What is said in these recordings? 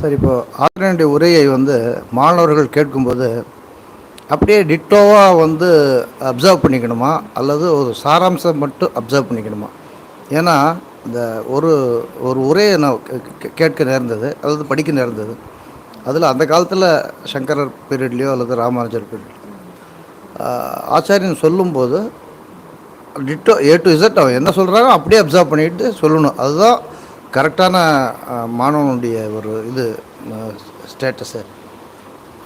சரி இப்போ ஆசிரியனுடைய உரையை வந்து மாணவர்கள் கேட்கும்போது அப்படியே டிட்டோவாக வந்து அப்சர்வ் பண்ணிக்கணுமா? அல்லது ஒரு சாராம்சம் மட்டும் அப்சர்வ் பண்ணிக்கணுமா? ஏன்னா இந்த ஒரு ஒரு உரையை நான் கே- கேட்க நேர்ந்தது அல்லது படிக்க நேர்ந்தது. அதில் அந்த காலத்தில் சங்கரர் பீரியட்லேயோ அல்லது ராமானுஜர் பீரியட் ஆச்சாரியன் சொல்லும்போது டிட்டோ ஏ டு இசட் அவன் என்ன சொல்கிறாரோ அப்படியே அப்சர்வ் பண்ணிட்டு சொல்லணும். அதுதான் கரெக்டான மாணவனுடைய ஒரு இது ஸ்டேட்டஸு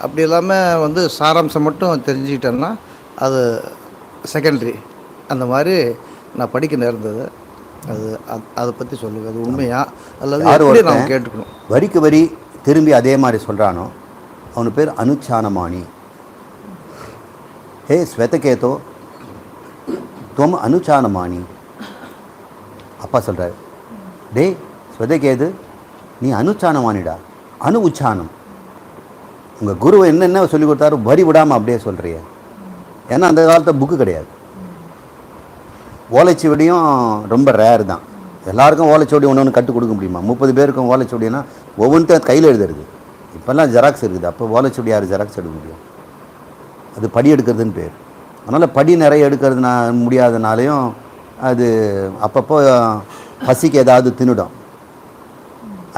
அப்படி இல்லாமல் வந்து சாராம்சம் மட்டும் தெரிஞ்சுக்கிட்டேன்னா அது செகண்டரி அந்த மாதிரி நான் படிக்க நேர்ந்தது. அது அது- அதை பற்றி சொல்லுங்கள் அது உண்மையா? அல்லது யார் எப்படி நாம் ஒருத்தன் கேட்டுக்கணும்? வரிக்கு வரி திரும்பி அதே மாதிரி சொல்கிறானோ அவனு பேர் அனுச்சானமானி. ஹே ஸ்வெதகேதோ துவம் அனுச்சானமானி. அப்பா சொல்கிறார் டேய் ஸ்வெதகேது நீ அனுச்சானமானிடா அணு உச்சானம். உங்கள் குரு என்னென்ன சொல்லி கொடுத்தாரு வரி விடாமல் அப்படியே சொல்கிறிய ஏன்னா அந்த காலத்தில் புக்கு கிடையாது. ஓலைச்சுவடியும் ரொம்ப ரேர் தான். எல்லாருக்கும் ஓலைச்சுவடி ஒன்று ஒன்று கற்றுக் கொடுக்க முடியுமா? முப்பது பேருக்கும் ஓலைச்சுவடினா ஒவ்வொன்றுத்தையும் கையில் எழுதுறது இப்போல்லாம் ஜெராக்ஸ் இருக்குது. அப்போ ஓலைச்சுவடி யார்? ஜெராக்ஸ் எடுக்க முடியும். அது படி எடுக்கிறதுன்னு பேர். அதனால் படி நிறைய எடுக்கிறதுனா முடியாதனாலையும் அது அப்பப்போ பசிக்கு ஏதாவது தின்னுடும்.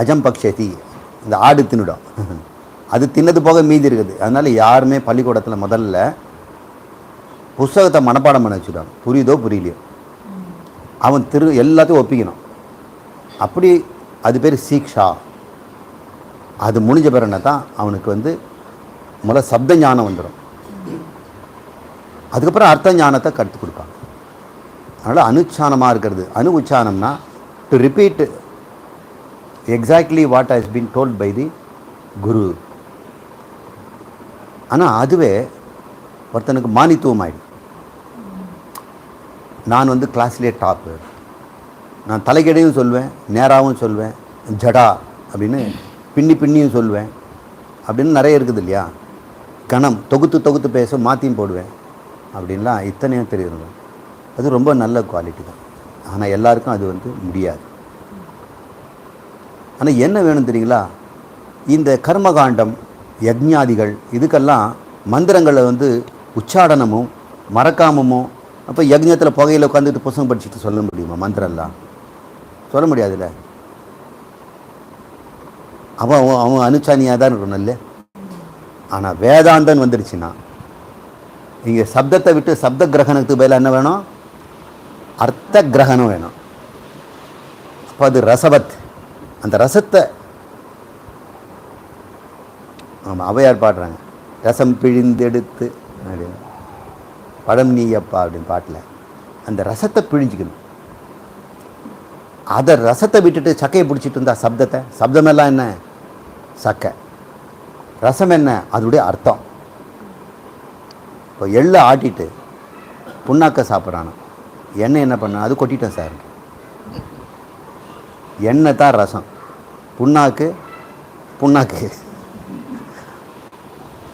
அஜம் பக்ஷதி இந்த ஆடு தின்னுடும். அது தின்னது போக மீதி இருக்குது. அதனால் யாருமே பள்ளிக்கூடத்தில் முதல்ல புஸ்தகத்தை மனப்பாடம் பண்ண வச்சுட்டாங்க. புரியுதோ புரியலையோ. அவன் திரு எல்லாத்தையும் ஒப்பிக்கணும். அப்படி அது பேர் சீக்ஷா. அது முடிஞ்ச பிறகு தான் அவனுக்கு வந்து முதல்ல சப்த ஞானம் வந்துடும் அதுக்கப்புறம் அர்த்த ஞானத்தை கற்றுக் கொடுப்பாங்க அதனால் அனுச்சானமாக இருக்கிறது. அணு உச்சானம்னா to repeat exactly what has been told by the guru ஆனால் அதுவே ஒருத்தனுக்கு மானித்துவம் ஆயிடும் நான் வந்து கிளாஸ்லேயே டாப்பு நான் தலைக்கடையும் சொல்வேன் நேராகவும் சொல்வேன் ஜடா அப்படின்னு பின்னி பின்னியும் சொல்வேன். அப்படின்னு நிறைய இருக்குது இல்லையா? கணம் தொகுத்து தொகுத்து பேச மாற்றியும் போடுவேன். அப்படின்லாம் இத்தனையும் தெரியுது அது ரொம்ப நல்ல குவாலிட்டி தான். ஆனால் எல்லாருக்கும் அது வந்து முடியாது. ஆனால் என்ன வேணும் தெரியுங்களா? இந்த கர்மகாண்டம் யக்ஞாதிகள் இதுக்கெல்லாம் மந்திரங்களை வந்து உச்சாடனமும் மறக்காமமும் அப்போ யக்ஞத்தில் புகையில் உட்காந்துட்டு புத்தகம் படிச்சுட்டு சொல்ல முடியுமா மந்திரம்லாம்? சொல்ல முடியாதுல்ல? அவன் அவன் அவன் அனுச்சானியாக தான் இருக்கணும் இல்லை? ஆனால் வேதாந்தன் வந்துடுச்சுன்னா இங்கே சப்தத்தை விட்டு சப்த கிரகணத்துக்கு பதிலாக என்ன வேணும்? அர்த்த கிரகணம் வேணும். அப்போ அது ரசவத். அந்த ரசத்தை ஆமாம் அவையார் பாடுறாங்க. ரசம் பிழிந்தெடுத்து அப்படின்னு படம் நீயப்பா அப்படின்னு பாட்டில். அந்த ரசத்தை பிழிஞ்சிக்கணும். அதை ரசத்தை விட்டுட்டு சக்கையை பிடிச்சிட்டு இருந்தா சப்தத்தை? சப்தமெல்லாம் என்ன? சக்கை. ரசம் என்ன? அதோடைய அர்த்தம். இப்போ எள்ளை ஆட்டிட்டு புண்ணாக்க சாப்பிட்றானோ எண்ணெய் என்ன பண்ண அது கொட்டிட்டேன் சார். எண்ணெய் தான் ரசம். புண்ணாக்கு புண்ணாக்கு.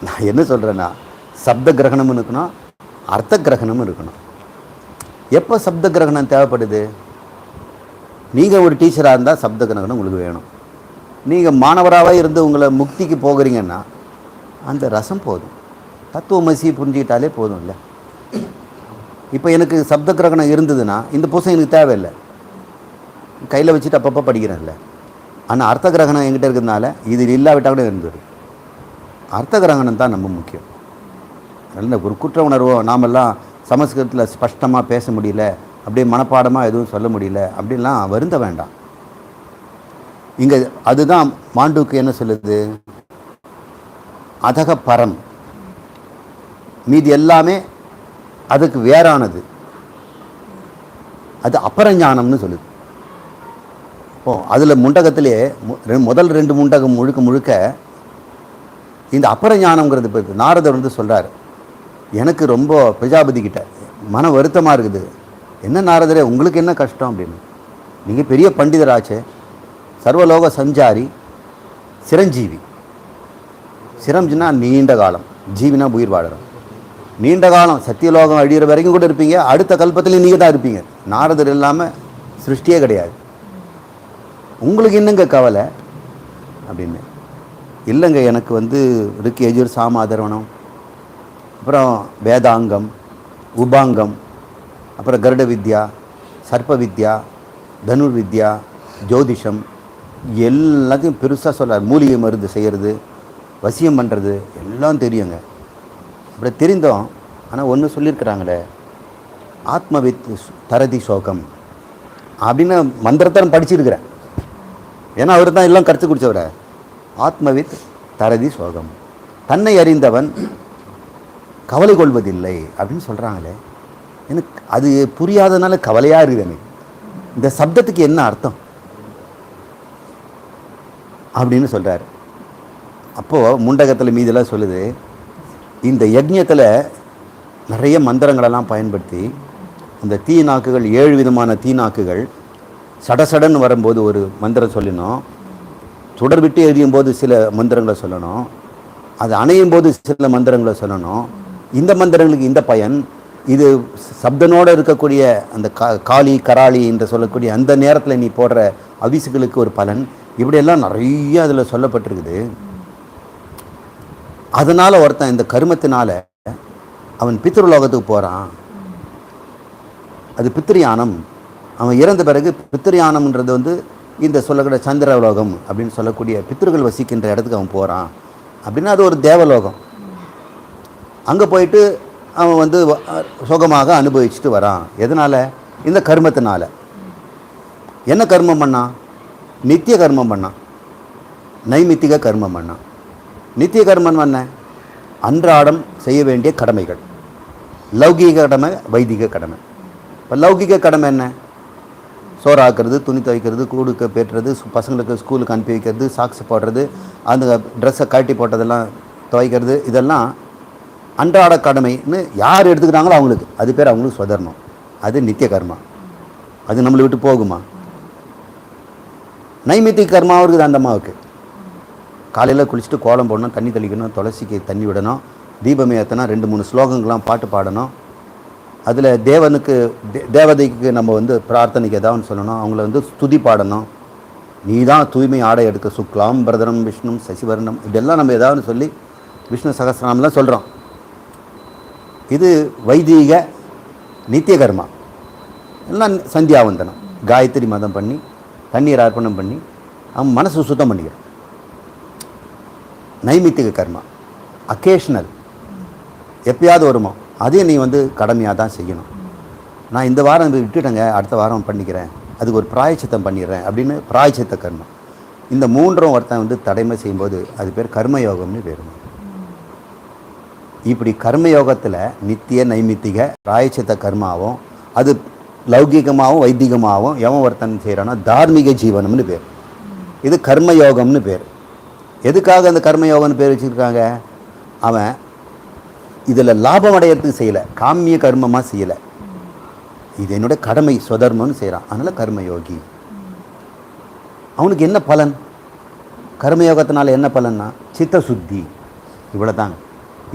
நான் என்ன சொல்கிறேன்னா சப்த கிரகணமும் இருக்கணும் அர்த்த கிரகணமும் இருக்கணும். எப்போ சப்த கிரகணம் தேவைப்படுது? நீங்கள் ஒரு டீச்சராக இருந்தால் சப்த கிரகணம் உங்களுக்கு வேணும். நீங்கள் மாணவராகவே இருந்து உங்களை முக்திக்கு போகிறீங்கன்னா அந்த ரசம் போதும். தத்துவமசி புரிஞ்சுக்கிட்டாலே போதும் இல்லை இப்போ எனக்கு சப்த கிரகணம் இருந்ததுன்னா இந்த புஸ்தகம் எனக்கு தேவையில்லை. கையில் வச்சுட்டு அப்பப்போ படிக்கிறேன்ல ஆனால் அர்த்த கிரகணம் என்கிட்ட இருக்கிறதுனால இது இல்லாவிட்டால் கூட இருந்தது. அர்த்த கிரகணம் தான் நம்ம முக்கியம். நல்ல ஒரு குற்ற உணர்வோ நாமெல்லாம் சமஸ்கிருதத்தில் ஸ்பஷ்டமாக பேச முடியல அப்படியே மனப்பாடமாக எதுவும் சொல்ல முடியல அப்படின்லாம் வருந்த வேண்டாம். இங்கே அதுதான் மாண்டுக்கு என்ன சொல்லுது? அதக பரம். மீதி எல்லாமே அதுக்கு வேறானது. அது அபரஞானம்னு சொல்லுது. ஓ அதில் முண்டகத்திலே முதல் ரெண்டு முண்டகம் முழுக்க முழுக்க இந்த அபரஞானம்ங்கிறது இப்போ நாரதர் வந்து சொல்கிறார் எனக்கு ரொம்ப பிரஜாபதி கிட்ட மன வருத்தமாக இருக்குது. என்ன நாரதரே உங்களுக்கு என்ன கஷ்டம் அப்படின்னு. நீங்கள் பெரிய பண்டிதராச்சே. சர்வலோக சஞ்சாரி சிரஞ்சீவி. சிரஞ்சினா நீண்ட காலம் ஜீவினா உயிர் வாழறோம். நீண்ட காலம் சத்தியலோகம் அழிகிற வரைக்கும் கூட இருப்பீங்க. அடுத்த கல்பத்துலேயும் நீங்கள் தான் இருப்பீங்க. நாரதர் இல்லாமல் சிருஷ்டியே கிடையாது. உங்களுக்கு என்னங்க கவலை? அப்படின்னு. இல்லைங்க எனக்கு வந்து ரிக் எஜூர் சாம அப்புறம் வேதாங்கம் உபாங்கம் அப்புறம் கருட வித்யா சர்ப்ப வித்யா தனுர் வித்யா ஜோதிஷம் எல்லாத்தையும் பெருசாக சொல்கிறார் மூலிகை மருந்து செய்கிறது வசியம் பண்ணுறது எல்லாம் தெரியுங்க. அப்படி தெரிந்தோம் ஆனால் ஒன்று சொல்லியிருக்கிறாங்களே ஆத்மவித் தரதி சோகம் அப்படின்னு மந்திரத்தை நான் படிச்சிருக்கிறேன். ஏன்னா அவர் தான் எல்லாம் கருத்து குடிச்சவர. ஆத்மவித் தரதி சோகம். தன்னை அறிந்தவன் கவலை கொள்வதில்லை அப்படின்னு சொல்கிறாங்களே எனக்கு அது புரியாதனால கவலையாக இருக்குது எனக்கு. இந்த சப்தத்துக்கு என்ன அர்த்தம்? அப்படின்னு சொல்கிறார் அப்போது முண்டகத்தில் மீதெல்லாம் சொல்லுது இந்த யஜ்யத்தில் நிறைய மந்திரங்களெல்லாம் பயன்படுத்தி இந்த தீ நாக்குகள் ஏழு விதமான தீ நாக்குகள் சடசடன்னு வரும்போது ஒரு மந்திரம் சொல்லணும் சுடர் விட்டு எரியும் போது சில மந்திரங்களை சொல்லணும். அது அணையும் போது சில மந்திரங்களை சொல்லணும். இந்த மந்திரங்களுக்கு இந்த பயன். இது சப்தனோடு இருக்கக்கூடிய அந்த கா காளி கராளி என்று சொல்லக்கூடிய அந்த நேரத்தில் நீ போடுற அவிசுகளுக்கு ஒரு பலன். இப்படியெல்லாம் நிறைய அதில் சொல்லப்பட்டிருக்குது. அதனால் ஒருத்தன் இந்த கருமத்தினால அவன் பித்ருலோகத்துக்கு போகிறான் அது பித்ரியானம் அவன் இறந்த பிறகு பித்திரியானம்ன்றது வந்து இந்த சொல்லக்கூடிய சந்திரலோகம் அப்படின்னு சொல்லக்கூடிய பித்திருக்கள் வசிக்கின்ற இடத்துக்கு அவன் போகிறான் அப்படின்னா அது ஒரு தேவலோகம். அங்கே போயிட்டு அவன் வந்து சுகமாக அனுபவிச்சுட்டு வரான். எதனால்? இந்த கர்மத்தினால. என்ன கர்மம் பண்ணான்? நித்திய கர்மம் பண்ணான். நைமித்திக கர்மம் பண்ணான். நித்திய கர்மம் என்ன? அன்றாடம் செய்ய வேண்டிய கடமைகள். லௌகீக கடமை வைதிக கடமை. இப்போ லௌகிக கடமை என்ன? சோறாக்குறது துணி துவைக்கிறது கூடுக்க பேட்டுறது பசங்களுக்கு ஸ்கூலுக்கு அனுப்பி வைக்கிறது சாக்ஸ் போடுறது அந்த ட்ரெஸ்ஸை கழட்டி போட்டதெல்லாம் துவைக்கிறது இதெல்லாம் அன்றாட கடமைன்னு யார் எடுத்துக்கிறாங்களோ அவங்களுக்கு. அது பேர் அவங்களுக்கு சுதரணும். அது நித்திய கர்மா. அது நம்மளை விட்டு போகுமா? நைமித்திக கர்மாவும் இருக்குது அந்த அம்மாவுக்கு. காலையில் குளிச்சுட்டு கோலம் போடணும் தண்ணி தெளிக்கணும் துளசிக்கு தண்ணி விடணும் தீபம் ஏற்றணும் ரெண்டு மூணு ஸ்லோகங்கள்லாம் பாட்டு பாடணும். அதில் தேவனுக்கு தே- தேவதைக்கு நம்ம வந்து பிரார்த்தனைக்கு ஏதாவது சொல்லணும் அவங்கள வந்து ஸ்துதி பாடணும். நீ தான் தூய்மை ஆடை எடுக்க சுக்லாம் பிரதனம் விஷ்ணு சசிவர்ணம் இதெல்லாம் நம்ம ஏதாவது சொல்லி விஷ்ணு சகசிரநாமெலாம் சொல்கிறோம் இது வைதீக நித்திய கர்மா. எல்லாம் சந்தியாவந்தனம். காயத்ரி மதம் பண்ணி தண்ணீர் அர்ப்பணம் பண்ணி அவன் மனசு சுத்தம் பண்ணிக்கிறோம் நைமித்திக கர்மா. அக்கேஷனல் எப்பயாவது வருமா? அதையும் நீ வந்து கடமையாக தான் செய்யணும். நான் இந்த வாரம் விட்டுட்டேங்க அடுத்த வாரம் பண்ணிக்கிறேன். அதுக்கு ஒரு பிராயச்சித்தம் பண்ணிடுறேன் அப்படின்னு பிராயச்சித்த கர்மம். இந்த மூன்றும் ஒருத்தன் வந்து தடைமை செய்யும்போது அது பேர் கர்மயோகம்னு பேரும் இப்படி கர்மயோகத்தில் நித்திய நைமித்திக பிராயச்சித்த கர்மாவும் அது லௌகிகமாகவும் வைத்திகமாகவும் எவன் ஒருத்தன் செய்கிறான்னா தார்மீக ஜீவனம்னு பேர். இது கர்மயோகம்னு பேர். எதுக்காக அந்த கர்மயோகம்னு பேர் வச்சுருக்காங்க? அவன் இதில் லாபம் அடையிறதுக்கு செய்யலை. காமிய கர்மமாக செய்யலை. இது என்னோட கடமை சுதர்மம்னு செய்கிறான். அதனால் கர்மயோகி. அவனுக்கு என்ன பலன்? கர்மயோகத்தினால என்ன பலன்னா சித்த சுத்தி இவ்வளோ தாங்க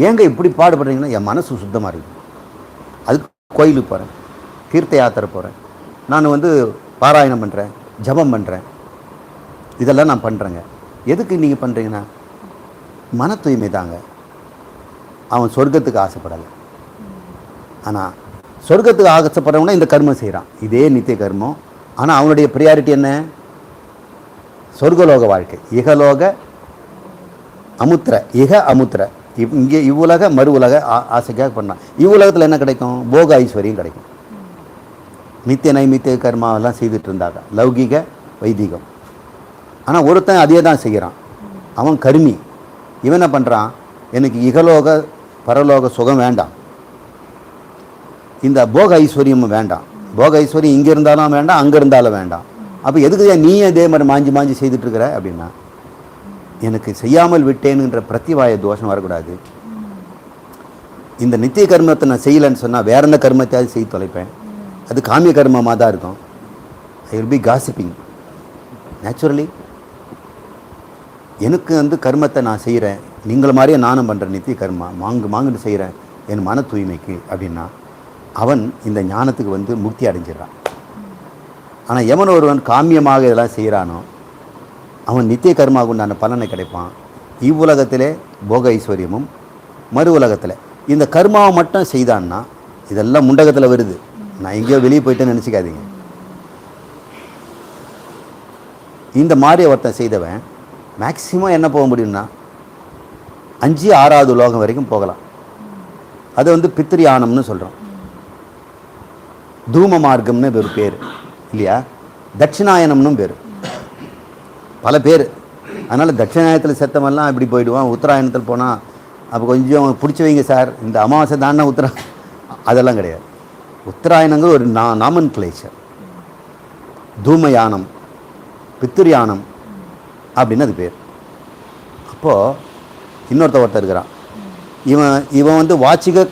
ஏங்க இப்படி பாடுபடுறீங்கன்னா என் மனசு சுத்தமாக இருக்குது அதுக்கு கோயிலுக்கு போகிறேன் தீர்த்த யாத்திரை போகிறேன் நான் வந்து பாராயணம் பண்ணுறேன் ஜபம் பண்ணுறேன் இதெல்லாம் நான் பண்ணுறேங்க எதுக்கு நீங்கள் பண்ணுறீங்கன்னா மன தூய்மை தாங்க. அவன் சொர்க்கத்துக்கு ஆசைப்படலை. ஆனால் சொர்க்கத்துக்கு ஆசைப்படுறவனா இந்த கர்மம் செய்கிறான் இதே நித்திய கர்மம். ஆனால் அவனுடைய ப்ரியாரிட்டி என்ன? சொர்க்கலோக வாழ்க்கை. இகலோக அமுத்திர இக அமுத்திர. இவ் இங்கே இவ்வுலக மறு உலக ஆ- ஆசைக்காக பண்ணான் இவ்வுலகத்தில் என்ன கிடைக்கும்? போக ஐஸ்வர்யம் கிடைக்கும். நித்திய நைமித்திய கர்மாவெல்லாம் செய்துட்டு இருந்தாங்க. லௌகிக வைதிகம். ஆனால் ஒருத்தன் அதே தான் செய்கிறான். அவன் கருமி. இவன் என்ன பண்ணுறான் எனக்கு இகலோக பரலோக சுகம் வேண்டாம். இந்த போக ஐஸ்வர்யமும் வேண்டாம். போக ஐஸ்வர்யம் இங்கே இருந்தாலும் வேண்டாம் அங்கே இருந்தாலும் வேண்டாம். அப்போ எதுக்கு நீ அதே மாதிரி மாஞ்சி மாஞ்சி செய்துட்டுருக்கிற அப்படின்னா எனக்கு செய்யாமல் விட்டேனுன்ற பிரத்திவாய தோஷம் வரக்கூடாது. இந்த நித்திய கர்மத்தை நான் செய்யலைன்னு சொன்னால் வேற என்ன கர்மத்தையாவது செய்து தொலைப்பேன். அது காமிய கர்மமாக தான் இருக்கும். I will be gossiping naturally எனக்கு வந்து கர்மத்தை நான் செய்கிறேன் நீங்கள் மாதிரியே நானும் பண்ணுறேன் நித்திய கர்மா. மாங்கு மாங்குன்னு செய்கிறேன் என் மன தூய்மைக்கு அப்படின்னா அவன் இந்த ஞானத்துக்கு வந்து முக்தி அடைஞ்சிடறான். ஆனால் எவன் ஒருவன் காமியமாக இதெல்லாம் செய்கிறானோ அவன் நித்திய கர்மாவுக்கு உண்டான பலனை கிடைப்பான். இவ்வுலகத்திலே போக ஐஸ்வர்யமும் மறு உலகத்தில். இந்த கர்மாவை மட்டும் செய்தான்னா இதெல்லாம் முண்டகத்தில் வருது. நான் எங்கேயோ வெளியே போயிட்டேன்னு நினச்சிக்காதீங்க. இந்த மாதிரி ஒருத்தன் செய்தவன் மேக்சிமம் என்ன போக முடியும்னா அஞ்சு ஆறாவது லோகம் வரைக்கும் போகலாம். அது வந்து பித்திரியானம்னு சொல்கிறோம் தூம மார்க்கம்னு ஒரு பேர் இல்லையா? தட்சிணாயனம்னு பேர். பல பேர். அதனால் தட்சிணாயத்தில் செத்தவெல்லாம் இப்படி போயிடுவான். உத்தராயணத்தில் போனால் அப்போ கொஞ்சம் பிடிச்சி வைங்க சார். இந்த அமாவாசை தானே உத்தரா அதெல்லாம் கிடையாது. உத்தராயணங்கள் ஒரு நா நாமன் கிளேச்சர் தூமயானம் பித்திரியானம் அப்படின்னு அது பேர். அப்போது இன்னொருத்த ஒருத்தர் இருக்கிறான். இவன் இவன் வந்து வாச்சிக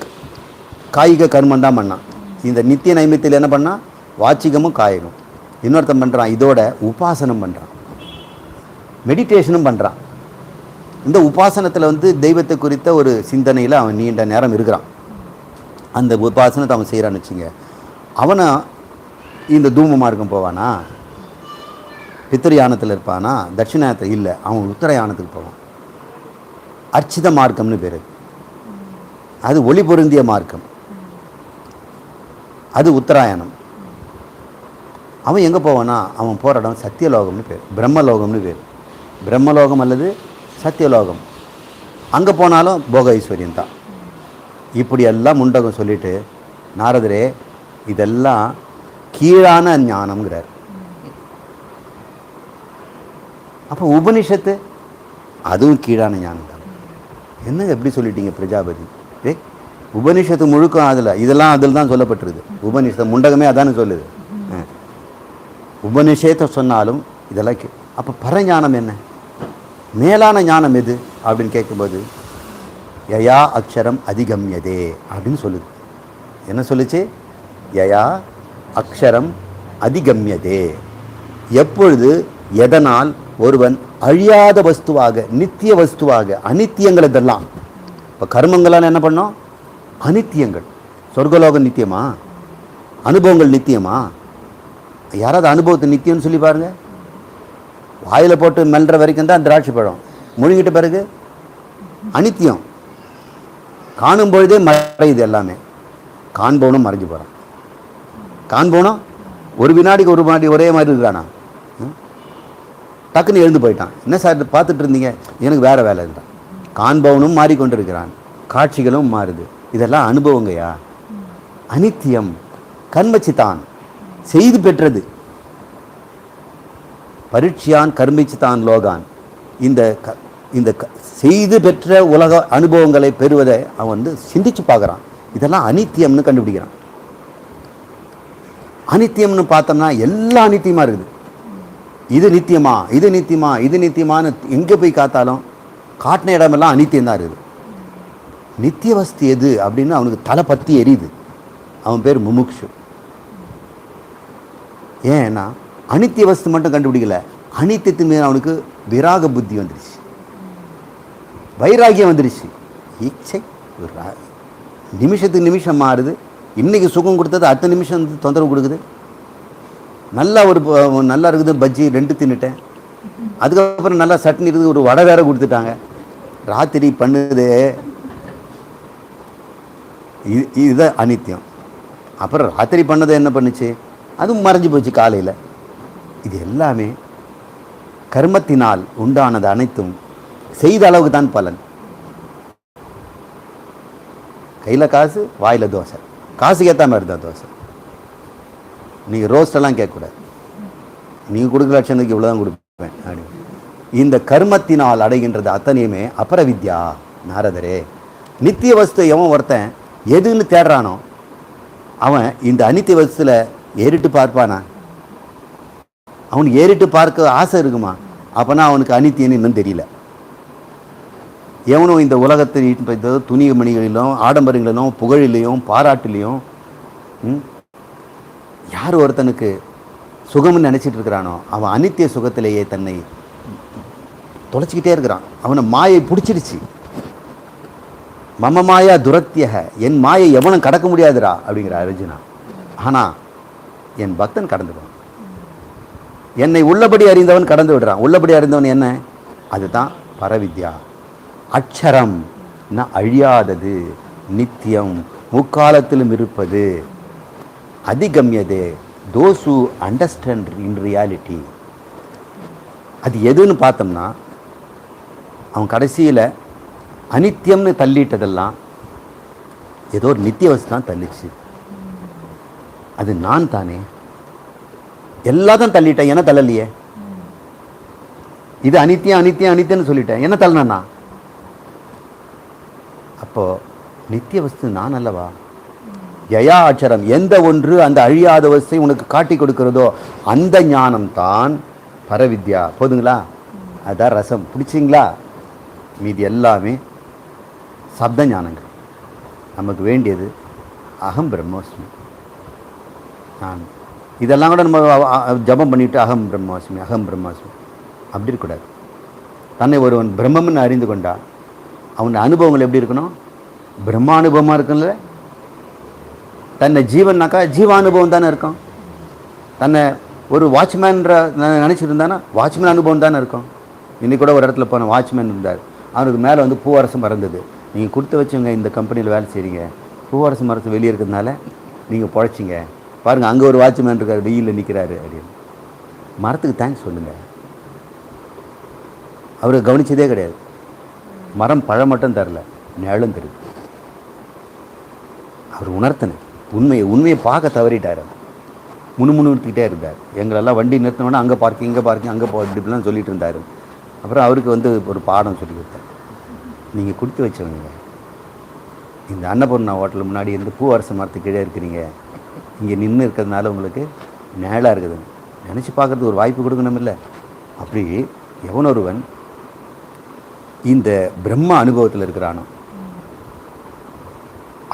காய்க கர்மம் தான் பண்ணான். இந்த நித்திய நைமித்தியில் என்ன பண்ணான்? வாச்சிகமும் காயகம். இன்னொருத்தன் பண்ணுறான் இதோட உபாசனம் பண்ணுறான் மெடிடேஷனும் பண்ணுறான் இந்த உபாசனத்தில் வந்து தெய்வத்தை குறித்த ஒரு சிந்தனையில் அவன் நீண்ட நேரம் இருக்கிறான். அந்த உபாசனத்தை அவன் செய்கிறான்னு வச்சுங்க. அவனை இந்த தூம மார்க்கம் போவானா? பித்திரியானத்தில் இருப்பானா? தட்சிணாயத்தில் இல்லை. அவன் உத்தரயானத்துக்கு போவான். அர்ச்சித மார்க்கம்னு பேர். அது ஒளி பொருந்திய மார்க்கம். அது உத்தராயணம். அவன் எங்கே போவானா? அவன் போகிற இடம் சத்தியலோகம்னு பேர். பிரம்மலோகம்னு பேர். பிரம்மலோகம் அல்லது சத்தியலோகம். அங்கே போனாலும் போக ஐஸ்வர்யம் தான் இப்படியெல்லாம் முண்டகம் சொல்லிட்டு நாரதரே இதெல்லாம் கீழான ஞானம்ங்கிறார். அப்போ உபனிஷத்து அதுவும் கீழான ஞானம் தான். என்னங்க எப்படி சொல்லிட்டீங்க பிரஜாபதி? ஏ உபனிஷத்து முழுக்கம் அதில் இதெல்லாம் அதில் தான் சொல்லப்பட்டிருது உபனிஷத்து முண்டகமே அதானே சொல்லுது. உபனிஷத்தை சொன்னாலும் இதெல்லாம் கே அப்போ பரஞானம் என்ன? மேலான ஞானம் எது? அப்படின்னு கேட்கும்போது யயா அக்ஷரம் அதிகம்யதே அப்படின்னு சொல்லுது. என்ன சொல்லுச்சு? யயா அக்ஷரம் அதிகம்யதே. எப்பொழுது எதனால் ஒருவன் அழியாத வஸ்துவாக நித்திய வஸ்துவாக அனித்தியங்கள் இதெல்லாம். இப்போ கர்மங்களால் என்ன பண்ணோம்? அனித்தியங்கள். சொர்க்கலோகம் நித்தியமா? அனுபவங்கள் நித்தியமா? யாராவது அனுபவத்தை நித்தியம்னு சொல்லி பாருங்க. வாயில் போட்டு மெல்ற வரைக்கும் தான் திராட்சை பழம். முழுங்கிட்ட பிறகு அனித்தியம். காணும் பொழுதே மறையுது எல்லாமே. காண்பவனும் மறைஞ்சு போகிறான் காண்பவனும் ஒரு வினாடிக்கு ஒரு வினாடி ஒரே மாதிரி இருக்கானா டக்குன்னு எழுந்து போயிட்டான். என்ன சார் பார்த்துட்டு இருந்தீங்க? எனக்கு வேற வேலை இருந்தான் காண்பவனும் மாறிக்கொண்டிருக்கிறான். காட்சிகளும் மாறுது. இதெல்லாம் அனுபவங்கயா அனித்தியம். கண்மச்சித்தான் செய்து பெற்றது. பரீட்சியான் கர்மிச்சித்தான் லோகான். இந்த க- இந்த க- செய்து பெற்ற உலக அனுபவங்களை பெறுவதை அவன் வந்து சிந்திச்சு பார்க்குறான். இதெல்லாம் அனித்தியம்னு கண்டுபிடிக்கிறான். அனித்தியம்னு பார்த்தோம்னா எல்லாம் அனித்தியமா இருக்குது. இது நித்தியமா இது நித்தியமா இது நித்தியமான்னு எங்கே போய் காத்தாலும் காட்டின இடமெல்லாம் அனித்தியம் தான் இருக்குது. நித்திய வஸ்து எது அப்படின்னு அவனுக்கு தலை பற்றி எரியுது. அவன் பேர் முமுக்ஷு. ஏன்னா அனித்திய வஸ்து மட்டும் கண்டுபிடிக்கல. அனித்தியத்து மீது அவனுக்கு விராக புத்தி வந்துருச்சு. வைராகியம் வந்துருச்சு. இச்சை நிமிஷத்துக்கு நிமிஷம் மாறுது. இன்றைக்கி சுகம் கொடுத்தது அடுத்த நிமிஷம் வந்து தொந்தரவு கொடுக்குது. நல்லா ஒரு நல்லா இருக்குது பஜ்ஜி ரெண்டு தின்னுட்டேன். அதுக்கப்புறம் நல்லா சட்னி இருக்குது ஒரு வடை வேற கொடுத்துட்டாங்க. ராத்திரி பண்ணுது. இது இதுதான் அனித்தியம். அப்புறம் ராத்திரி பண்ணதை என்ன பண்ணுச்சு? அதுவும் மறைஞ்சு போச்சு காலையில். இது எல்லாமே கர்மத்தினால் உண்டானது அனைத்தும் செய்த அளவுக்கு தான் பலன். கையில் காசு வாயில் தோசை. காசுக்கு ஏற்ற மாதிரி தான் தோசை. நீங்கள் ரோஸ்டெல்லாம் கேட்கக்கூடாது. நீங்கள் கொடுக்குற லட்சத்துக்கு இவ்வளோ தான் கொடுப்பேன் அப்படின்னு இந்த கர்மத்தினால் அடைகின்றது அத்தனையுமே அபரவித்யா நாரதரே. நித்திய வஸ்து எவன் ஒருத்தன் எதுன்னு தேடுறானோ அவன் இந்த அனித்திய வஸ்துல ஏறிட்டு பார்ப்பானா? அவனுக்கு ஏறிட்டு பார்க்க ஆசை இருக்குமா? அப்போனா அவனுக்கு அனித்தியன்னு இன்னும் தெரியல. எவனும் இந்த உலகத்தில் துணி மணிகளிலும் ஆடம்பரங்களிலும் புகழிலையும் பாராட்டிலையும் ம், யார் ஒருத்தனுக்கு சுகம்னு நினச்சிட்டு இருக்கிறானோ அவன் அனித்திய சுகத்திலேயே தன்னை தொலைச்சிக்கிட்டே இருக்கிறான். அவனை மாயை பிடிச்சிடுச்சு. மம மாயா துரத்தியக என் மாயை எவனும் கடக்க முடியாதுடா அப்படிங்கிற அர்ஜுனா. ஆனால் என் பக்தன் கடந்துடுவான் என்னை உள்ளபடி அறிந்தவன் கடந்து விடுறான். உள்ளபடி அறிந்தவன் என்ன? அதுதான் பரவித்யா. அக்ஷரம் அழியாதது நித்தியம் முக்காலத்திலும் இருப்பது. அதிகம்யதே. Those who understand in reality அது எதுன்னு பார்த்தோம்னா அவன் கடைசியில் அனித்தியம்னு தள்ளிட்டதெல்லாம் ஏதோ ஒரு நித்திய வசதி தான் தள்ளிச்சு. அது நான் தானே. எல்லாத்தையும் தள்ளிட்டேன். என்ன தள்ளலையே? இது அனித்தியம் அனித்தியம் அனித்தியம்னு சொல்லிட்டேன். என்ன தள்ளனா அப்போ நித்திய வஸ்து நான் அல்லவா? யயா அச்சரம் எந்த ஒன்று அந்த அழியாத வஸ்தை உனக்கு காட்டி கொடுக்கிறதோ அந்த ஞானம் தான் பரவித்யா. போதுங்களா? அதான் ரசம். பிடிச்சிங்களா? மீதி எல்லாமே சப்த ஞானங்கள். நமக்கு வேண்டியது அகம் பிரம்மோஸ்மி. நான் இதெல்லாம் கூட நம்ம ஜபம் பண்ணிவிட்டு அகம் பிரம்மாஸ்மி அகம் பிரம்மாஸ்மி. அப்படி இருக்கக்கூடாது. தன்னை ஒருவன் பிரம்மம்னு அறிந்து கொண்டா அவன் அனுபவங்கள் எப்படி இருக்கணும்? பிரம்மானுபவமாக இருக்குல்ல தன்னை ஜீவன்னாக்கா ஜீவானுபவம் தானே இருக்கும் தன்னை ஒரு வாட்ச்மேன்ற நினச்சிருந்தானா வாட்ச்மேன் அனுபவம் தானே இருக்கும் இன்னைக்கு கூட ஒரு இடத்துல போன வாட்ச்மேன் இருந்தார். அவனுக்கு மேலே வந்து பூவரசம் மறந்தது நீங்கள் கொடுத்து வச்சவங்க இந்த கம்பெனியில் வேலை செய்கிறீங்க பூவரசம் மரத்து வெளியே இருக்கிறதுனால நீங்கள் பொழைச்சிங்க. பாருங்கள் அங்கே ஒரு வாட்ச்மேன் இருக்கார் வெயிலில் நிற்கிறாரு அப்படின்னு. மரத்துக்கு தேங்க்ஸ் சொல்லுங்கள் அவர் கவனிச்சதே கிடையாது. மரம் பழம் மட்டும் தரல நிழலும் தருது. அவர் உணர்த்தின உண்மையை உண்மையை பார்க்க தவறிட்டார் அவர். முணுமுணுத்துக்கிட்டே இருந்தார். எங்களெல்லாம் வண்டி நிறுத்தினோன்னா அங்கே பார்க்கிங் இங்கே பார்க்கிங் அங்கே போ இப்படிலாம் சொல்லிட்டு இருந்தார். அப்புறம் அவருக்கு வந்து ஒரு பாடம் சொல்லி கொடுத்தார். நீங்கள் கொடுத்து வச்சவங்க. இந்த அன்னபூர்ணா ஹோட்டல் முன்னாடி இருந்து பூவரச மரத்துக்கு கீழே இருக்கிறீங்க. இங்கே நின்று இருக்கிறதுனால உங்களுக்கு நேலாக இருக்குது. நினச்சி பார்க்கறதுக்கு ஒரு வாய்ப்பு கொடுக்கணும் இல்லை அப்படி எவனொருவன் இந்த பிரம்ம அனுபவத்தில் இருக்கிறானோ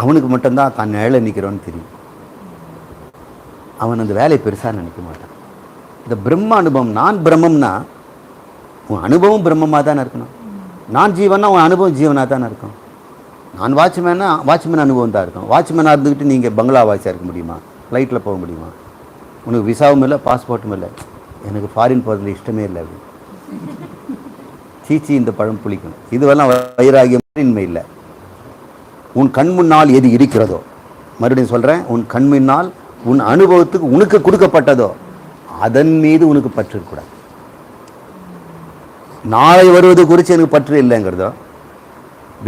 அவனுக்கு மட்டும்தான் தான் நிழல நிற்கிறோன்னு தெரியும். அவன் அந்த வேலையை பெருசாக நினைக்க மாட்டான். இந்த பிரம்ம அனுபவம் நான் பிரம்மம்னா உன் அனுபவம் பிரம்மமாக தானே இருக்கணும். நான் ஜீவன்னா உன் அனுபவம் ஜீவனாக தானே இருக்கும் நான் வாட்ச்மேனா வாட்ச்மேன் அனுபவம் தான் இருக்கும் வாட்ச்மேனாக இருந்துக்கிட்டு நீங்கள் பங்களா வாட்சாக இருக்க முடியுமா? ஃப்ளைட்டில் போக முடியுமா? உனக்கு விசாவும் இல்லை பாஸ்போர்ட்டும் இல்லை. எனக்கு ஃபாரின் போகிறதுல இஷ்டமே இல்லை அப்படி சீச்சி இந்த பழம் புளிக்கும். இதுவெல்லாம் வைராகியம் இன்மை இல்லை. உன் கண் முன்னால் எது இருக்கிறதோ. மறுபடியும் சொல்கிறேன் உன் கண் முன்னால் உன் அனுபவத்துக்கு உனக்கு கொடுக்கப்பட்டதோ அதன் மீது உனக்கு பற்று இருக்கக்கூடாது. நாளை வருவது குறித்து எனக்கு பற்று இல்லைங்கிறதோ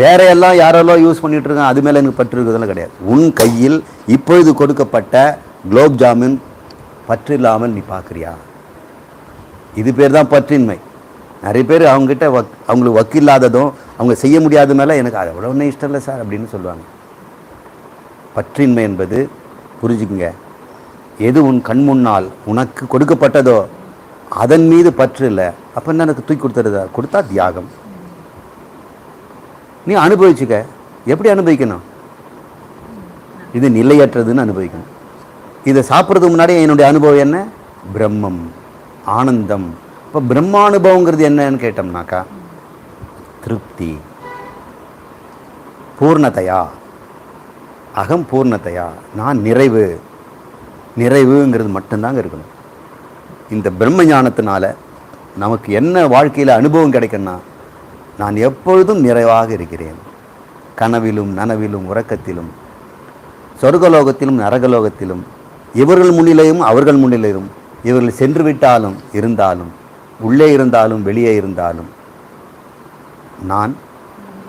வேற எல்லாம் யாரெல்லாம் யூஸ் பண்ணிட்டு இருக்காங்க அது மேலே எனக்கு பற்று இருக்கிறதெல்லாம் கிடையாது. உன் கையில் இப்பொழுது கொடுக்கப்பட்ட குலோப் ஜாமுன் பற்று இல்லாமல் நீ பார்க்குறியா? இது பேர் தான் பற்றின்மை. நிறைய பேர் அவங்ககிட்ட வக் அவங்களுக்கு வக்கு இல்லாததும் அவங்க செய்ய முடியாத மேலே எனக்கு அதை விட ஒன்றும் இஷ்டம் இல்லை சார் அப்படின்னு சொல்லுவாங்க. பற்றின்மை என்பது புரிஞ்சுக்குங்க. எது உன் கண் முன்னால் உனக்கு கொடுக்கப்பட்டதோ அதன் மீது பற்று இல்லை. அப்போ என்ன எனக்கு தூக்கி கொடுத்துருதா கொடுத்தா தியாகம். நீ அனுபவிச்சுக்க. எப்படி அனுபவிக்கணும்? இது நிலையற்றதுன்னு அனுபவிக்கணும். இதை சாப்பிட்றதுக்கு முன்னாடி என்னுடைய அனுபவம் என்ன? பிரம்மம் ஆனந்தம். இப்போ பிரம்மானுபவங்கிறது என்னன்னு கேட்டோம்னாக்கா திருப்தி பூர்ணதையா அகம் பூர்ணதையா நான் நிறைவு நிறைவுங்கிறது மட்டும்தாங்க இருக்கணும். இந்த பிரம்ம ஞானத்தினால நமக்கு என்ன வாழ்க்கையில் அனுபவம் கிடைக்குன்னா நான் எப்பொழுதும் நிறைவாக இருக்கிறேன். கனவிலும் நனவிலும் உறக்கத்திலும் சொர்க்கலோகத்திலும் நரகலோகத்திலும் இவர்கள் முன்னிலையும் அவர்கள் முன்னிலையும் இவர்கள் சென்று விட்டாலும் இருந்தாலும் உள்ளே இருந்தாலும் வெளியே இருந்தாலும் நான்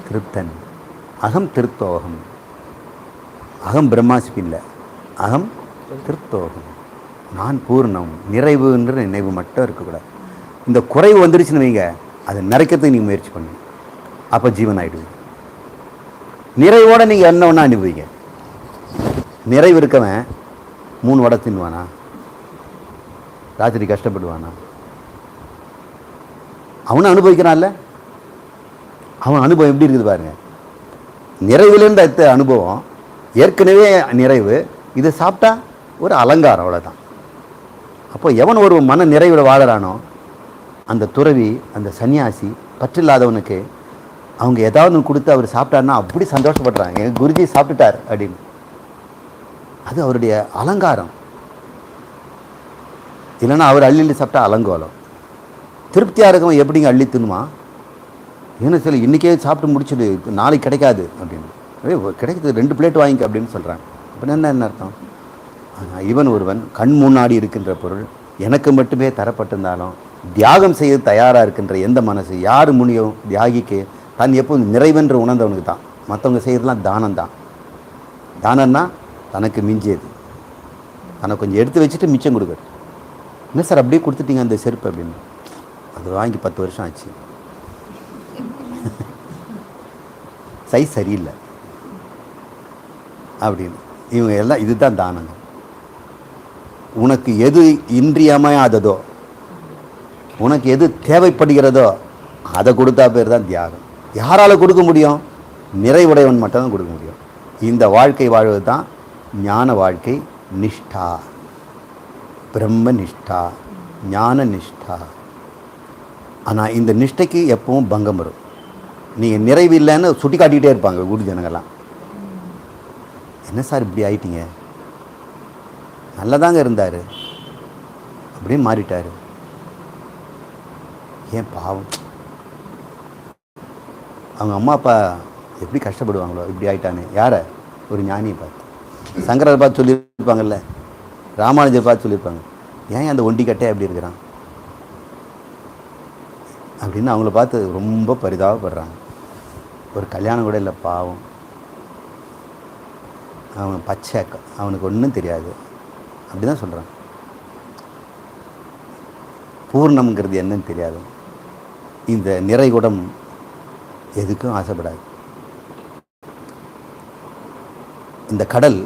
திருப்தன் அகம் திருத்தோகம். அகம் பிரம்மாஸ்மி இல்லை. அகம் திருத்தோகம். நான் பூர்ணம் நிறைவுன்ற நினைவு மட்டும் இருக்கக்கூடாது. இந்த குறைவு வந்துருச்சுன்னு வைங்க அதை நிறைக்கிறதுக்கு நீங்கள் முயற்சி பண்ணுங்க அப்போ ஜீவன் ஆயிடுவீங்க நிறைவோட நீங்கள் என்ன ஒன்றா அனுபவிங்க. நிறைவு இருக்கவன் மூணு வடை தின்னுவானா? ராத்திரி கஷ்டப்படுவானா? அவனும் அனுபவிக்கிறான்ல? அவன் அனுபவம் எப்படி இருக்குது பாருங்க. நிறைவுலேருந்து அடுத்த அனுபவம் ஏற்கனவே நிறைவு இதை சாப்பிட்டா ஒரு அலங்காரம் அவ்வளோதான் அப்போ எவன் ஒரு மன நிறைவில் வாழறானோ அந்த துறவி அந்த சன்னியாசி பற்றில்லாதவனுக்கு அவங்க ஏதாவது ஒன்று கொடுத்து அவர் சாப்பிட்டாருன்னா அப்படி சந்தோஷப்படுறாங்க. எங்கள் குருஜி சாப்பிட்டுட்டார் அப்படின்னு. அது அவருடைய அலங்காரம். இல்லைன்னா அவர் அள்ளி அள்ளி சாப்பிட்டா அலங்கோலம். திருப்தியாக இருக்கவன் எப்படிங்க அள்ளி தின்னுமா ஏன்னா சில இன்றைக்கே சாப்பிட்டு முடிச்சிடு நாளைக்கு கிடைக்காது அப்படின்னு. கிடைக்கிறது ரெண்டு பிளேட் வாங்கிக்க அப்படின்னு சொல்கிறாங்க அப்போ என்ன என்ன அர்த்தம்? இவன் ஒருவன் கண் முன்னாடி இருக்கின்ற பொருள் எனக்கு மட்டுமே தரப்பட்டிருந்தாலும் தியாகம் செய்ய தயாராக இருக்கின்ற எந்த மனசு யார் முனியும் தியாகிக்கு தான் எப்போது நிறைவென்று உணர்ந்தவனுக்கு தான். மற்றவங்க செய்கிறதுலாம் தானம் தான் தானம்னா தனக்கு மிஞ்சியது. தனக்கு கொஞ்சம் எடுத்து வச்சுட்டு மிச்சம் கொடுக்குறது என்ன சார் அப்படியே கொடுத்துட்டீங்க அந்த செருப்பு அப்படின்னு? அது வாங்கி பத்து வருஷம் ஆச்சு. சைஸ் சரியில்லை. அப்படின்னு. இவங்க எல்லாம் இதுதான் தானங்க உனக்கு எது இன்றியமையாததோ உனக்கு எது தேவைப்படுகிறதோ அதை கொடுத்தா பேர் தான் தியாகம். யாரால் கொடுக்க முடியும்? நிறைவுடையவன் மட்டும்தான் கொடுக்க முடியும். இந்த வாழ்க்கை வாழ்வது தான் ஞான வாழ்க்கை நிஷ்டா. பிரம்ம நிஷ்டா ஞான நிஷ்டா. ஆனால் இந்த நிஷ்டைக்கு எப்பவும் பங்கம் வரும். நீங்கள் நிறைவு இல்லைன்னு சுட்டி காட்டிக்கிட்டே இருப்பாங்க ஊர் ஜனங்கள்லாம். என்ன சார் இப்படி ஆயிட்டீங்க? நல்லதாங்க இருந்தார். அப்படியே மாறிட்டார். ஏன் பாவம்? அவங்க அம்மா அப்பா எப்படி கஷ்டப்படுவாங்களோ இப்படி ஆயிட்டானே. யாரை? ஒரு ஞானியை பார்த்து. சங்கரரை பார்த்து சொல்லியிருப்பாங்கல்ல. ராமானுஜர் பார்த்து சொல்லியிருப்பாங்க. ஏன் அந்த ஒண்டி கட்டை அப்படி இருக்கிறான்? அப்படின்னு அவங்கள பார்த்து ரொம்ப பரிதாபப்படுறாங்க. ஒரு கல்யாணம் கூட இல்லை பாவம். அவன் பச்சை அவனுக்கு ஒன்றும் தெரியாது. அப்படி தான் சொல்கிறான் பூர்ணம்ங்கிறது என்னன்னு தெரியாது. இந்த நிறைகுடம் எதுக்கும் ஆசைப்படாது. இந்த கடல்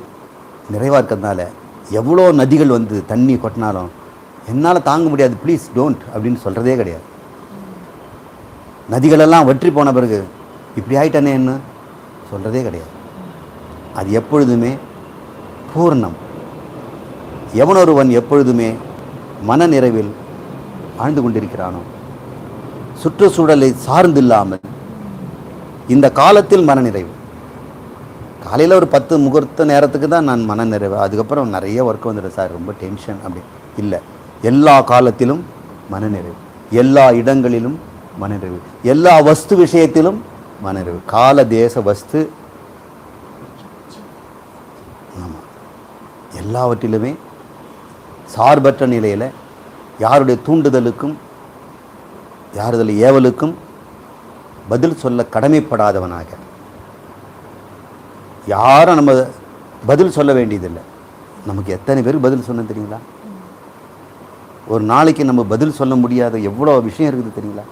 நிறைவாக இருக்கிறதுனால எவ்வளோ நதிகள் வந்து தண்ணி கொட்டினாலும் என்னால் தாங்க முடியாது. ப்ளீஸ் டோன்ட் அப்படின்னு சொல்கிறதே கிடையாது. நதிகளெல்லாம் வற்றி போன பிறகு இப்படி ஆயிட்டானேன்னு சொல்கிறதே கிடையாது. அது எப்பொழுதுமே பூர்ணம். எவனொருவன் எப்பொழுதுமே மன நிறைவில் ஆழ்ந்து கொண்டிருக்கிறானோ சுற்றுச்சூழலை சார்ந்தில்லாமல் இந்த காலத்தில் மனநிறைவு. காலையில் ஒரு பத்து முகூர்த்த நேரத்துக்கு தான் நான் மனநிறைவு. அதுக்கப்புறம் நிறைய ஒர்க் வந்துடும் சார். ரொம்ப டென்ஷன் அப்படி இல்லை. எல்லா காலத்திலும் மனநிறைவு. எல்லா இடங்களிலும் மனநிறைவு. எல்லா வஸ்து விஷயத்திலும் மனநிறைவு கால தேச வஸ்து. ஆமாம் எல்லாவற்றிலுமே சார்பற்ற நிலையில் யாருடைய தூண்டுதலுக்கும் யாருதல் ஏவலுக்கும் பதில் சொல்ல கடமைப்படாதவனாக. யாரும் நம்ம பதில் சொல்ல வேண்டியதில்லை. நமக்கு எத்தனை பேருக்கு பதில் சொன்னது தெரியுங்களா? ஒரு நாளைக்கு நம்ம பதில் சொல்ல முடியாத எவ்வளோ விஷயம் இருக்குது தெரியுங்களா?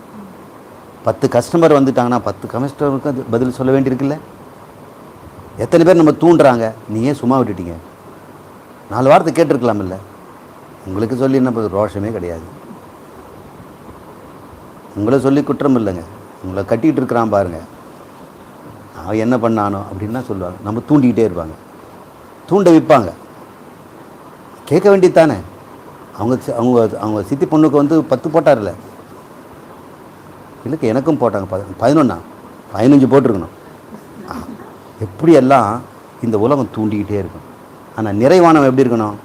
பத்து கஸ்டமர் வந்துட்டாங்கன்னா பத்து கஸ்டமருக்கு அது பதில் சொல்ல வேண்டியிருக்குல்ல? எத்தனை பேர் நம்ம தூண்டுறாங்க? நீ ஏன் சும்மா விட்டுட்டீங்க. நாலு வாரத்தை கேட்டிருக்கலாம் இல்லை உங்களுக்கு சொல்லி என்ன பண்ணுறது? ரோஷமே கிடையாது. உங்களை சொல்லி குற்றம் இல்லைங்க. உங்களை கட்டிக்கிட்டு இருக்கிறான் பாருங்கள் அவன் என்ன பண்ணானோ அப்படின்னா சொல்லுவாங்க. நம்ம தூண்டிக்கிட்டே இருப்பாங்க. தூண்ட விற்பாங்க கேட்க வேண்டியது தானே அவங்க அவங்க அவங்க சித்தி பொண்ணுக்கு வந்து பத்து போட்டார்ல. இல்லைக்கு எனக்கும் போட்டாங்க. பதி பதினொன்னா? பதினஞ்சு போட்டிருக்கணும். எப்படியெல்லாம் இந்த உலகம் தூண்டிக்கிட்டே இருக்கும்? ஆனால் நிறைவானவன் எப்படி இருக்கணும்?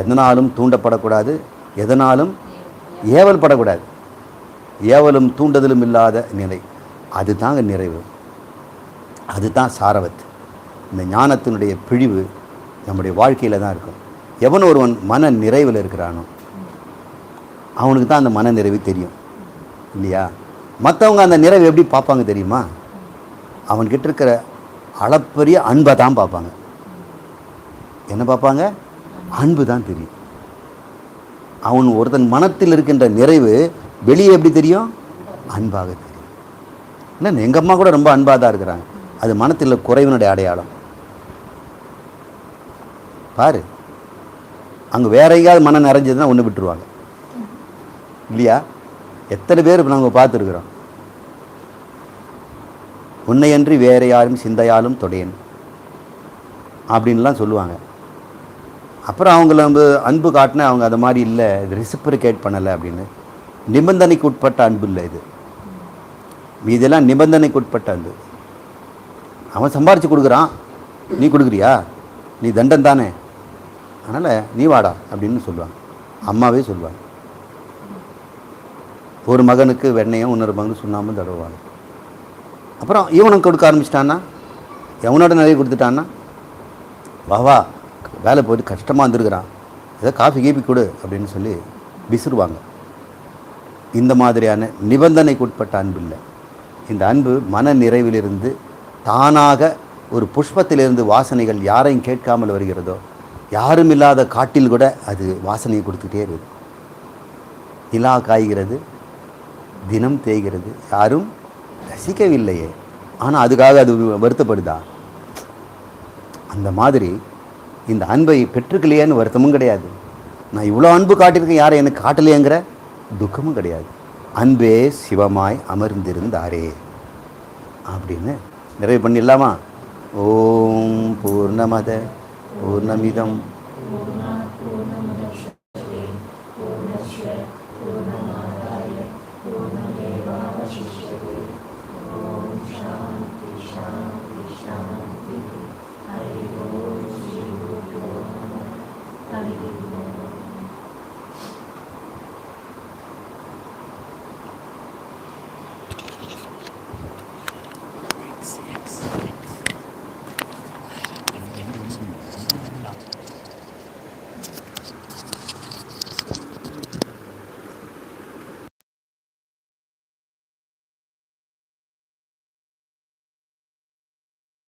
எதனாலும் தூண்டப்படக்கூடாது எதனாலும் ஏவல் படக்கூடாது ஏவலும் தூண்டுதலும் இல்லாத நிலை. அதுதாங்க நிறைவு. அதுதான் சாரவத். இந்த ஞானத்தினுடைய பிழிவு நம்முடைய வாழ்க்கையில் தான் இருக்கும். எவன் ஒருவன் மன நிறைவில் இருக்கிறானோ அவனுக்கு தான் அந்த மன நிறைவு தெரியும். இல்லையா? மற்றவங்க அந்த நிறைவு எப்படி பார்ப்பாங்க தெரியுமா? அவன்கிட்ட இருக்கிற அளப்பரிய அன்பை தான் பார்ப்பாங்க. என்ன பார்ப்பாங்க? அன்பு தான் தெரியும். அவன் ஒருத்தன் மனத்தில் இருக்கின்ற நிறைவு வெளியே எப்படி தெரியும்? அன்பாக தெரியும். இல்லை எங்கள் அம்மா கூட ரொம்ப அன்பாக தான் இருக்கிறாங்க. அது மனத்தில் குறைவினுடைய அடையாளம். பாரு. அங்கே வேற எங்கேயாவது மனம் நிறைஞ்சதுன்னா ஒன்று விட்டுருவாங்க. இல்லையா? எத்தனை பேர் நாங்கள் பார்த்துருக்குறோம்? உன்னையன்றி வேற யாரும் சிந்தையாலும் தொடையன். அப்படின்லாம் சொல்லுவாங்க. அப்புறம் அவங்கள வந்து அன்பு காட்டின அவங்க அது மாதிரி இல்லை இது ரிசிப்ரிகேட் பண்ணலை அப்படின்னு. நிபந்தனைக்கு உட்பட்ட அன்பு இல்லை இது. இதெல்லாம் நிபந்தனைக்கு உட்பட்ட அன்பு. அவன் சம்பாரித்து கொடுக்குறான். நீ கொடுக்குறியா? நீ தண்டன் தானே? அதனால் நீ வாடா அப்படின்னு சொல்லுவாங்க. அம்மாவே சொல்லுவாங்க. ஒரு மகனுக்கு வெண்ணையும் இன்னொரு மகனுக்கு சுண்ணாம்பும் தடவுவாங்க. அப்புறம் இவனுக்கு கொடுக்க ஆரம்பிச்சிட்டான்னா எவனோட நிறைய கொடுத்துட்டான்னா வா வா வேலை போயிட்டு கஷ்டமாக வந்திருக்கிறான் ஏதோ காஃபி கீபி கொடு அப்படின்னு சொல்லி விசிறுவாங்க. இந்த மாதிரியான நிபந்தனைக்குட்பட்ட அன்பு இல்லை இந்த அன்பு மன நிறைவிலிருந்து தானாக ஒரு புஷ்பத்திலிருந்து வாசனைகள் யாரையும் கேட்காமல் வருகிறதோ யாரும் இல்லாத காட்டில் கூட அது வாசனையை கொடுத்துட்டே இருக்குது நிலா காய்கிறது தினம் தேய்கிறது. யாரும் ரசிக்கவில்லையே. ஆனால் அதுக்காக அது வருத்தப்படுதா? அந்த மாதிரி இந்த அன்பை பெற்றுக்கலையேன்னு வருத்தமும் கிடையாது. நான் இவ்வளோ அன்பு காட்டியிருக்கேன் யாரை எனக்கு காட்டலையேங்கிற துக்கமும் கிடையாது. அன்பே சிவமாய் அமர்ந்திருந்தாரே. அப்படின்னு நிறைவு பண்ணிடலாமா? ஓம் பூர்ணமத பூர்ணமிதம்.